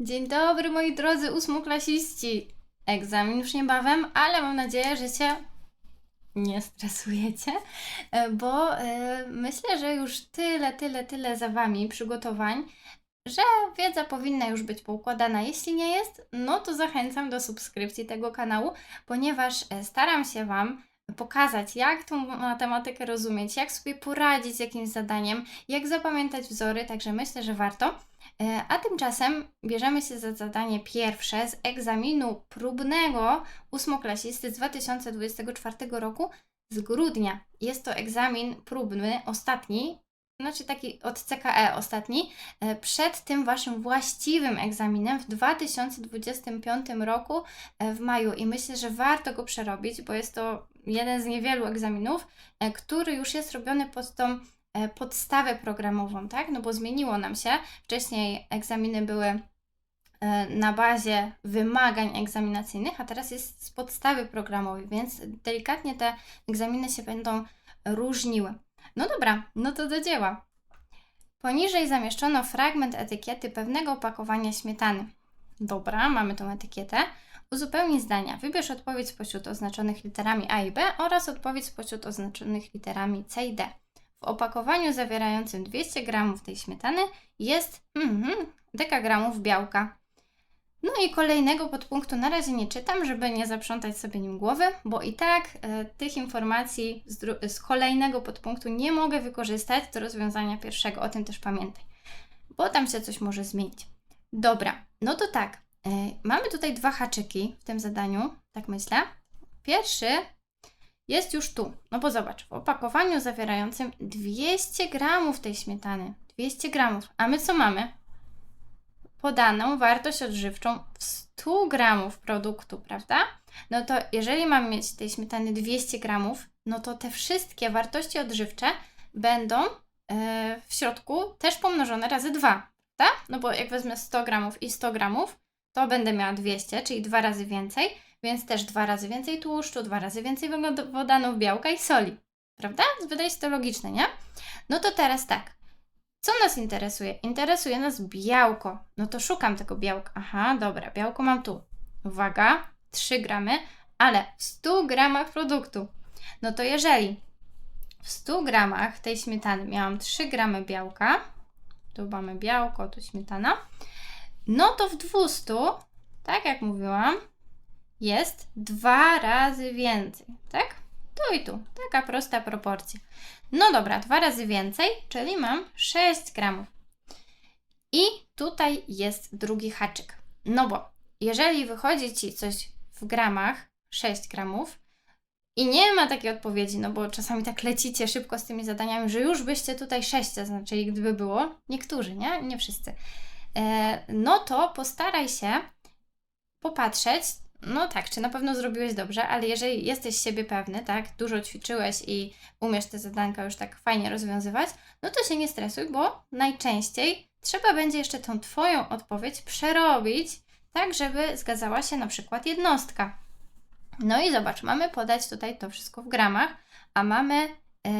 Dzień dobry moi drodzy ósmoklasiści. Egzamin już niebawem, ale mam nadzieję, że się nie stresujecie, e, bo e, myślę, że już tyle, tyle, tyle za Wami przygotowań, że wiedza powinna już być poukładana. Jeśli nie jest, no to zachęcam do subskrypcji tego kanału, ponieważ e, staram się Wam pokazać, jak tą matematykę rozumieć, jak sobie poradzić z jakimś zadaniem, jak zapamiętać wzory, także myślę, że warto. E, A tymczasem bierzemy się za zadanie pierwsze z egzaminu próbnego ósmoklasisty z 2024 roku z grudnia. Jest to egzamin próbny, ostatni, znaczy taki od CKE ostatni, e, przed tym Waszym właściwym egzaminem w 2025 roku e, w maju i myślę, że warto go przerobić, bo jest to jeden z niewielu egzaminów, e, który już jest robiony pod tą e, podstawę programową, tak? No bo zmieniło nam się. Wcześniej egzaminy były e, na bazie wymagań egzaminacyjnych, a teraz jest z podstawy programowej, więc delikatnie te egzaminy się będą różniły. No dobra, no to do dzieła. Poniżej zamieszczono fragment etykiety pewnego opakowania śmietany. Dobra, mamy tą etykietę. Uzupełnij zdania. Wybierz odpowiedź spośród oznaczonych literami A i B oraz odpowiedź spośród oznaczonych literami C i D. W opakowaniu zawierającym 200 g tej śmietany jest mm, dekagramów białka. No i kolejnego podpunktu na razie nie czytam, żeby nie zaprzątać sobie nim głowy, bo i tak e, tych informacji z, z kolejnego podpunktu nie mogę wykorzystać do rozwiązania pierwszego. O tym też pamiętaj, bo tam się coś może zmienić. Dobra, no to tak. E, mamy tutaj dwa haczyki w tym zadaniu, tak myślę. Pierwszy jest już tu. No bo zobacz, w opakowaniu zawierającym 200 gramów tej śmietany. 200 gramów. A my co mamy? Podaną wartość odżywczą w 100 gramów produktu, prawda? No to jeżeli mam mieć tej śmietany 200 gramów, no to te wszystkie wartości odżywcze będą e, w środku też pomnożone razy 2, prawda? No bo jak wezmę 100 gramów i 100 gramów, to będę miała 200, czyli dwa razy więcej, więc też dwa razy więcej tłuszczu, dwa razy więcej węglowodanów, białka i soli. Prawda? Wydaje się to logiczne, nie? No to teraz tak. Co nas interesuje? Interesuje nas białko. No to szukam tego białka. Aha, dobra, białko mam tu. Uwaga, 3 gramy, ale w 100 gramach produktu. No to jeżeli w 100 gramach tej śmietany miałam 3 gramy białka, tu mamy białko, tu śmietana, no to w 200, tak jak mówiłam, jest dwa razy więcej, tak? Tu i tu, taka prosta proporcja. No dobra, dwa razy więcej, czyli mam 6 gramów. I tutaj jest drugi haczyk. No bo jeżeli wychodzi Ci coś w gramach, 6 gramów, i nie ma takiej odpowiedzi, no bo czasami tak lecicie szybko z tymi zadaniami, że już byście tutaj 6 zaznaczyli, gdyby było. Niektórzy, nie? Nie wszyscy. E, no to postaraj się popatrzeć, no tak, czy na pewno zrobiłeś dobrze, ale jeżeli jesteś siebie pewny, tak, dużo ćwiczyłeś i umiesz te zadanka już tak fajnie rozwiązywać, no to się nie stresuj, bo najczęściej trzeba będzie jeszcze tą Twoją odpowiedź przerobić, tak, żeby zgadzała się na przykład jednostka. No i zobacz, mamy podać tutaj to wszystko w gramach, a mamy y,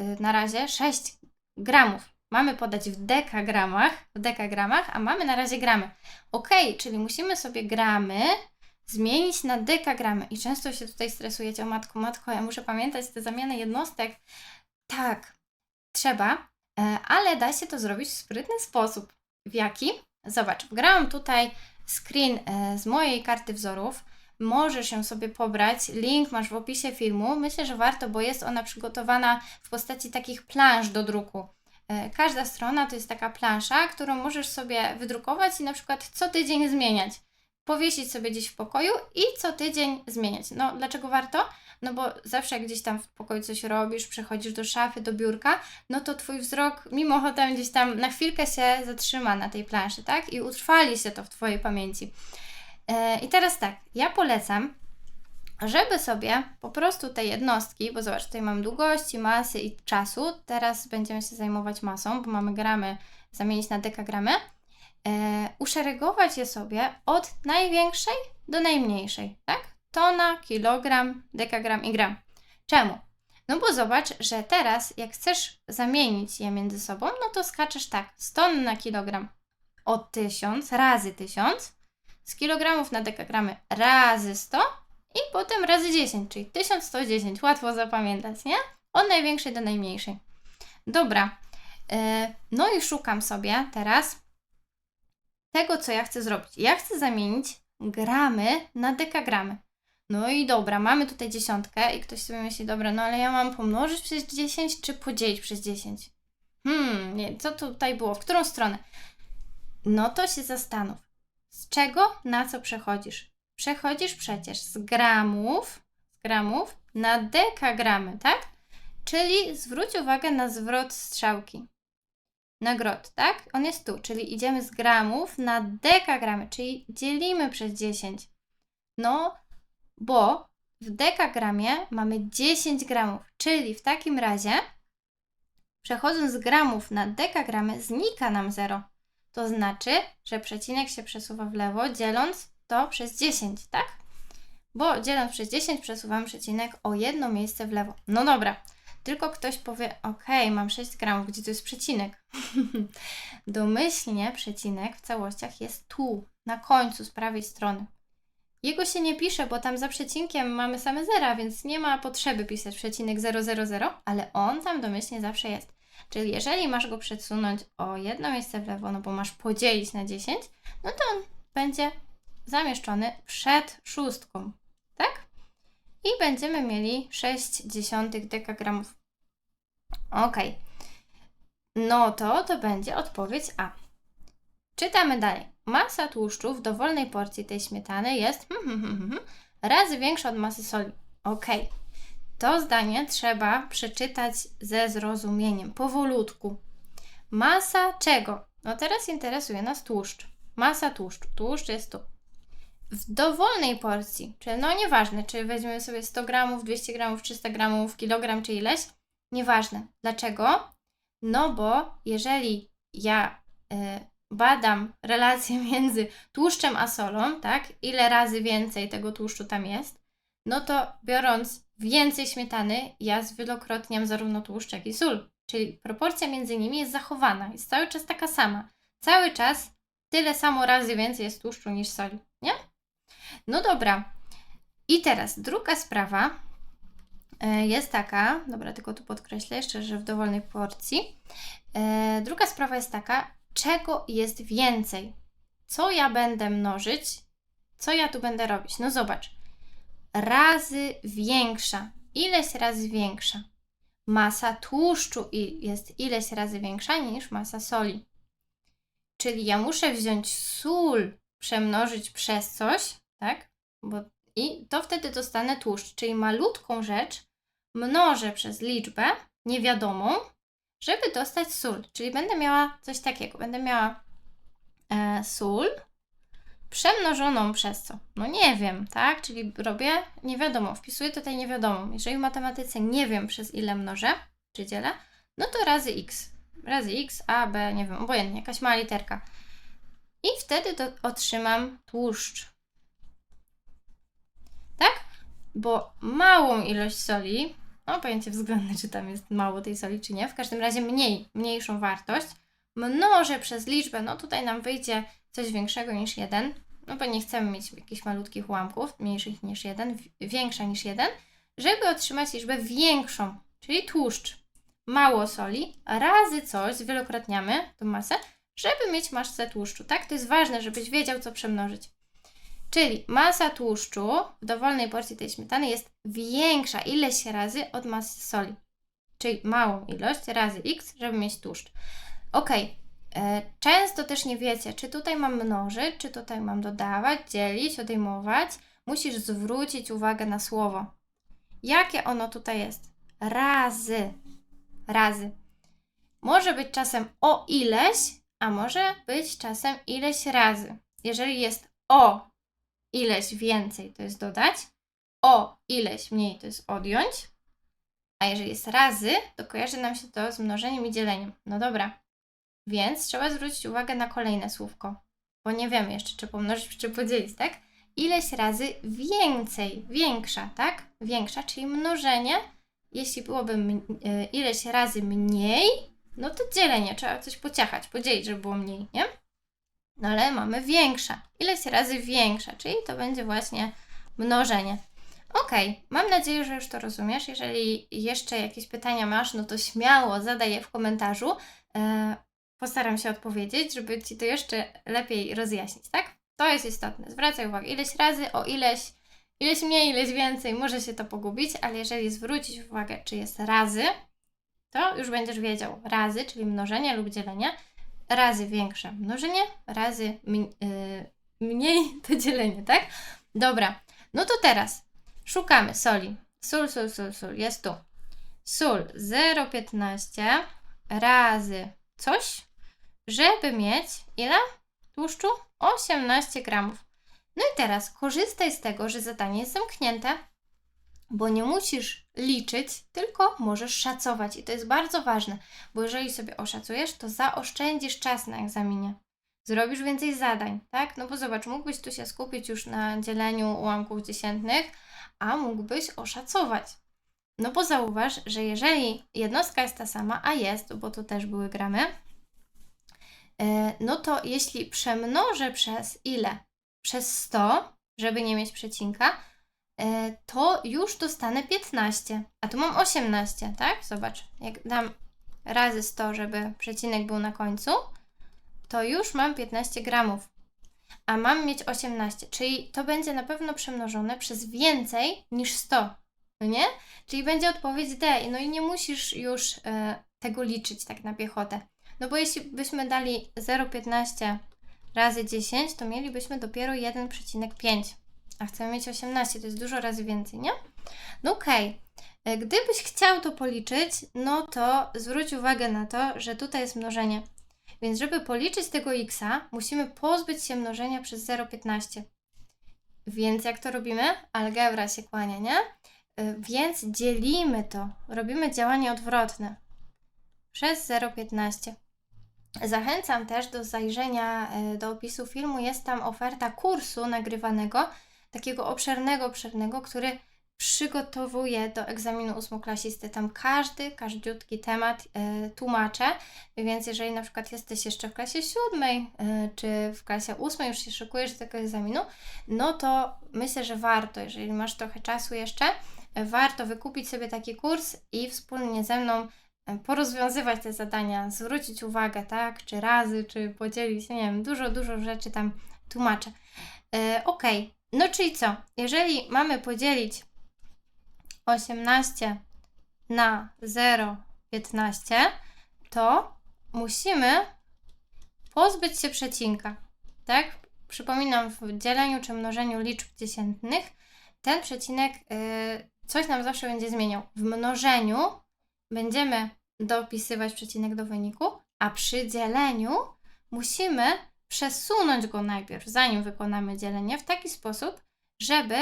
y, na razie 6 gramów. Mamy podać w dekagramach, w dekagramach, a mamy na razie gramy. Ok, czyli musimy sobie gramy zmienić na dekagramy. I często się tutaj stresujecie, o matko, matko, ja muszę pamiętać te zamiany jednostek. Tak, trzeba, e, ale da się to zrobić w sprytny sposób. W jaki? Zobacz, wgrałam tutaj screen e, z mojej karty wzorów. Możesz ją sobie pobrać. Link masz w opisie filmu. Myślę, że warto, bo jest ona przygotowana w postaci takich plansz do druku. E, Każda strona to jest taka plansza, którą możesz sobie wydrukować i na przykład co tydzień zmieniać powiesić sobie gdzieś w pokoju i co tydzień zmieniać. No, dlaczego warto? No bo zawsze jak gdzieś tam w pokoju coś robisz, przechodzisz do szafy, do biurka, no to Twój wzrok mimochodem gdzieś tam na chwilkę się zatrzyma na tej planszy, tak? I utrwali się to w Twojej pamięci. E, I teraz tak, ja polecam, żeby sobie po prostu te jednostki, bo zobacz, tutaj mam długości, masy i czasu, teraz będziemy się zajmować masą, bo mamy gramy zamienić na dekagramy, e, uszeregować je sobie od największej do najmniejszej, tak? Tona, kilogram, dekagram i gram. Czemu? No bo zobacz, że teraz jak chcesz zamienić je między sobą, no to skaczesz tak, z ton na kilogram. o 1000 razy 1000, z kilogramów na dekagramy razy 100 i potem razy 10, czyli 1110. Łatwo zapamiętać, nie? Od największej do najmniejszej. Dobra. e, No i szukam sobie teraz tego, co ja chcę zrobić. Ja chcę zamienić gramy na dekagramy. No i dobra, mamy tutaj dziesiątkę i ktoś sobie myśli, dobra, no ale ja mam pomnożyć przez 10 czy podzielić przez 10? Hmm, nie, co tutaj było? W którą stronę? No to się zastanów. Z czego na co przechodzisz? Przechodzisz przecież z gramów, z gramów na dekagramy, tak? Czyli zwróć uwagę na zwrot strzałki. Na grot, tak? On jest tu, czyli idziemy z gramów na dekagramy, czyli dzielimy przez 10. No, bo w dekagramie mamy 10 gramów, czyli w takim razie przechodząc z gramów na dekagramy znika nam 0. To znaczy, że przecinek się przesuwa w lewo, dzieląc to przez 10, tak? Bo dzieląc przez 10 przesuwamy przecinek o jedno miejsce w lewo. No dobra, tylko ktoś powie, ok, mam 6 gramów, gdzie to jest przecinek? Domyślnie przecinek w całościach jest tu, na końcu, z prawej strony. Jego się nie pisze, bo tam za przecinkiem mamy same zera, więc nie ma potrzeby pisać przecinek 000, ale on tam domyślnie zawsze jest. Czyli jeżeli masz go przesunąć o jedno miejsce w lewo, no bo masz podzielić na 10, no to on będzie zamieszczony przed szóstką, tak? I będziemy mieli 6 dziesiątych dekagramów. Ok. No to to będzie odpowiedź A. Czytamy dalej. Masa tłuszczu w dowolnej porcji tej śmietany jest hmm, hmm, hmm, razy większa od masy soli. Ok. To zdanie trzeba przeczytać ze zrozumieniem, powolutku. Masa czego? No teraz interesuje nas tłuszcz. Masa tłuszczu. Tłuszcz jest tu. W dowolnej porcji, czyli no nieważne, czy weźmiemy sobie 100 gramów, 200 gramów, 300 gramów, kilogram czy ileś, nieważne. Dlaczego? No bo jeżeli ja y, badam relację między tłuszczem a solą, tak, ile razy więcej tego tłuszczu tam jest, no to biorąc więcej śmietany, ja zwielokrotniam zarówno tłuszcz, jak i sól. Czyli proporcja między nimi jest zachowana, jest cały czas taka sama. Cały czas tyle samo razy więcej jest tłuszczu niż soli, nie? No dobra. I teraz druga sprawa e, jest taka, dobra, tylko tu podkreślę jeszcze, że w dowolnej porcji. E, druga sprawa jest taka, czego jest więcej? Co ja będę mnożyć? Co ja tu będę robić? No zobacz. Razy większa. Ileś razy większa. Masa tłuszczu jest ileś razy większa niż masa soli. Czyli ja muszę wziąć sól, przemnożyć przez coś, tak? Bo, I to wtedy dostanę tłuszcz, czyli malutką rzecz mnożę przez liczbę niewiadomą, żeby dostać sól. Czyli będę miała coś takiego. Będę miała e, sól przemnożoną przez co? No nie wiem, tak? Czyli robię nie wiadomo, wpisuję tutaj nie wiadomo. Jeżeli w matematyce nie wiem przez ile mnożę, czy dzielę, no to razy x. Razy x, a, b, nie wiem, obojętnie, jakaś mała literka. I wtedy to otrzymam tłuszcz. Tak? Bo małą ilość soli, no pojęcie względne, czy tam jest mało tej soli, czy nie, w każdym razie mniej, mniejszą wartość, mnożę przez liczbę, no tutaj nam wyjdzie coś większego niż 1, no bo nie chcemy mieć jakichś malutkich ułamków, mniejszych niż 1, większa niż 1, żeby otrzymać liczbę większą, czyli tłuszcz. Mało soli, razy coś, zwielokrotniamy tą masę, żeby mieć masę tłuszczu, tak? To jest ważne, żebyś wiedział, co przemnożyć. Czyli masa tłuszczu w dowolnej porcji tej śmietany jest większa ileś razy od masy soli. Czyli małą ilość razy x, żeby mieć tłuszcz. Ok, e, często też nie wiecie, czy tutaj mam mnożyć, czy tutaj mam dodawać, dzielić, odejmować. Musisz zwrócić uwagę na słowo. Jakie ono tutaj jest? Razy. Razy. Może być czasem o ileś, a może być czasem ileś razy. Jeżeli jest o ileś więcej, to jest dodać, o ileś mniej, to jest odjąć, a jeżeli jest razy, to kojarzy nam się to z mnożeniem i dzieleniem. No dobra, więc trzeba zwrócić uwagę na kolejne słówko, bo nie wiemy jeszcze, czy pomnożyć, czy podzielić, tak? Ileś razy więcej, większa, tak? Większa, czyli mnożenie. Jeśli byłoby y, ileś razy mniej, no to dzielenie, trzeba coś pociachać, podzielić, żeby było mniej, nie? No ale mamy większe. Ileś razy większe, czyli to będzie właśnie mnożenie. Ok, mam nadzieję, że już to rozumiesz. Jeżeli jeszcze jakieś pytania masz, no to śmiało zadaj je w komentarzu. E, postaram się odpowiedzieć, żeby Ci to jeszcze lepiej rozjaśnić, tak? To jest istotne. Zwracaj uwagę, ileś razy o ileś, ileś mniej, ileś więcej może się to pogubić, ale jeżeli zwrócisz uwagę, czy jest razy, to już będziesz wiedział. Razy, czyli mnożenie lub dzielenie, razy większe mnożenie, razy mniej to dzielenie, tak? Dobra, no to teraz szukamy soli. Sól, sól, sól, sól, jest tu. Sól 0,15 razy coś, żeby mieć ile tłuszczu? 18 gramów. No i teraz korzystaj z tego, że zadanie jest zamknięte, bo nie musisz liczyć, tylko możesz szacować. I to jest bardzo ważne, bo jeżeli sobie oszacujesz, to zaoszczędzisz czas na egzaminie. Zrobisz więcej zadań, tak? No bo zobacz, mógłbyś tu się skupić już na dzieleniu ułamków dziesiętnych, a mógłbyś oszacować. No bo zauważ, że jeżeli jednostka jest ta sama, a jest, bo tu też były gramy, e, no to jeśli przemnożę przez ile? Przez 100, żeby nie mieć przecinka, to już dostanę 15, a tu mam 18, tak? Zobacz, jak dam razy 100, żeby przecinek był na końcu, to już mam 15 gramów, a mam mieć 18, czyli to będzie na pewno przemnożone przez więcej niż 100, no nie? Czyli będzie odpowiedź D, no i nie musisz już e, tego liczyć tak na piechotę. No bo jeśli byśmy dali 0,15 razy 10, to mielibyśmy dopiero 1,5, a chcemy mieć 18, to jest dużo razy więcej, nie? No okej. Okay. Gdybyś chciał to policzyć, no to zwróć uwagę na to, że tutaj jest mnożenie. Więc żeby policzyć tego x, musimy pozbyć się mnożenia przez 0,15. Więc jak to robimy? Algebra się kłania, nie? Więc dzielimy to, robimy działanie odwrotne przez 0,15. Zachęcam też do zajrzenia do opisu filmu. Jest tam oferta kursu nagrywanego, takiego obszernego, obszernego, który przygotowuję do egzaminu ósmoklasisty. Tam każdy, każdziutki temat y, tłumaczę, więc jeżeli na przykład jesteś jeszcze w klasie siódmej y, czy w klasie ósmej, już się szykujesz do tego egzaminu, no to myślę, że warto, jeżeli masz trochę czasu jeszcze, y, warto wykupić sobie taki kurs i wspólnie ze mną porozwiązywać te zadania, zwrócić uwagę, tak, czy razy, czy podzielić, nie wiem, dużo, dużo rzeczy tam tłumaczę. ok, no czyli co? Jeżeli mamy podzielić 18 na 0,15, to musimy pozbyć się przecinka. Tak? Przypominam, w dzieleniu czy mnożeniu liczb dziesiętnych ten przecinek yy, coś nam zawsze będzie zmieniał. W mnożeniu będziemy dopisywać przecinek do wyniku, a przy dzieleniu musimy przesunąć go najpierw, zanim wykonamy dzielenie, w taki sposób, żeby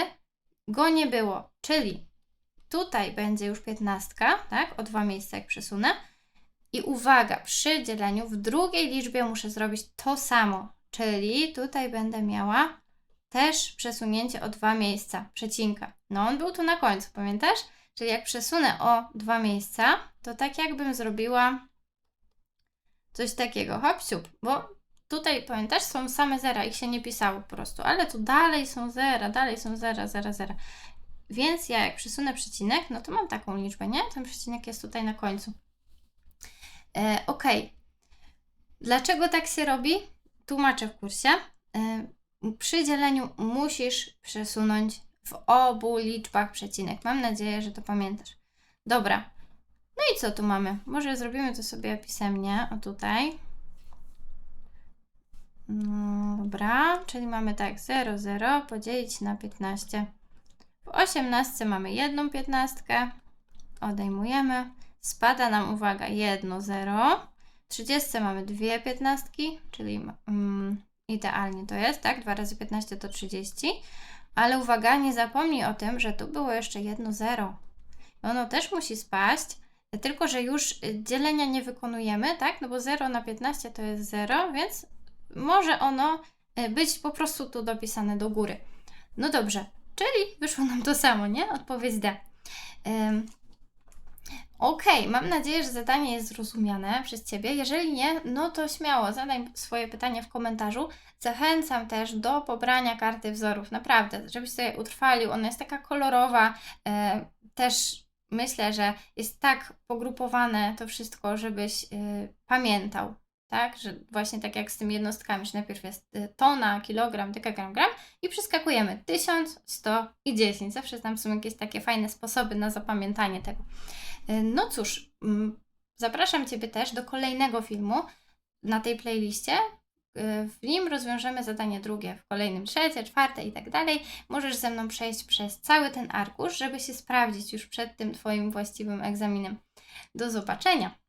go nie było. Czyli Tutaj będzie już piętnastka, tak? O dwa miejsca jak przesunę. I uwaga, przy dzieleniu w drugiej liczbie muszę zrobić to samo, czyli tutaj będę miała też przesunięcie o dwa miejsca, przecinka. No on był tu na końcu, pamiętasz? Czyli jak przesunę o dwa miejsca, to tak jakbym zrobiła coś takiego, hop, siup, bo tutaj, pamiętasz, są same zera, ich się nie pisało po prostu, ale tu dalej są zera, dalej są zera, zera, zera. Więc ja jak przesunę przecinek, no to mam taką liczbę, nie? Ten przecinek jest tutaj na końcu. E, ok. Dlaczego tak się robi? Tłumaczę w kursie. E, przy dzieleniu musisz przesunąć w obu liczbach przecinek. Mam nadzieję, że to pamiętasz. Dobra. No i co tu mamy? Może zrobimy to sobie pisemnie. O tutaj. No, dobra, czyli mamy tak 0, 0 podzielić na 15. W 18 mamy jedną piętnastkę, odejmujemy, spada nam, uwaga, 1, 0. W 30 mamy dwie piętnastki, czyli mm, idealnie to jest, tak? 2 razy 15 to 30. Ale uwaga, nie zapomnij o tym, że tu było jeszcze jedno 0. Ono też musi spaść, tylko że już dzielenia nie wykonujemy, tak? No bo 0 na 15 to jest 0, więc może ono y, być po prostu tu dopisane do góry. No dobrze, Czyli wyszło nam to samo, nie? Odpowiedź D. Okej, mam nadzieję, że zadanie jest zrozumiane przez Ciebie. Jeżeli nie, no to śmiało zadaj swoje pytanie w komentarzu. Zachęcam też do pobrania karty wzorów, naprawdę, żebyś sobie utrwalił. Ona jest taka kolorowa. E, też myślę, że jest tak pogrupowane to wszystko, żebyś e, pamiętał. Tak, że właśnie tak jak z tymi jednostkami, że najpierw jest e, tona, kilogram, dekagram, gram i przeskakujemy 1000, 100 i 10. Zawsze tam są jakieś takie fajne sposoby na zapamiętanie tego. E, No cóż, mm, zapraszam Ciebie też do kolejnego filmu na tej playliście. E, W nim rozwiążemy zadanie drugie, w kolejnym trzecie, czwarte i tak dalej. Możesz ze mną przejść przez cały ten arkusz, żeby się sprawdzić już przed tym Twoim właściwym egzaminem. Do zobaczenia!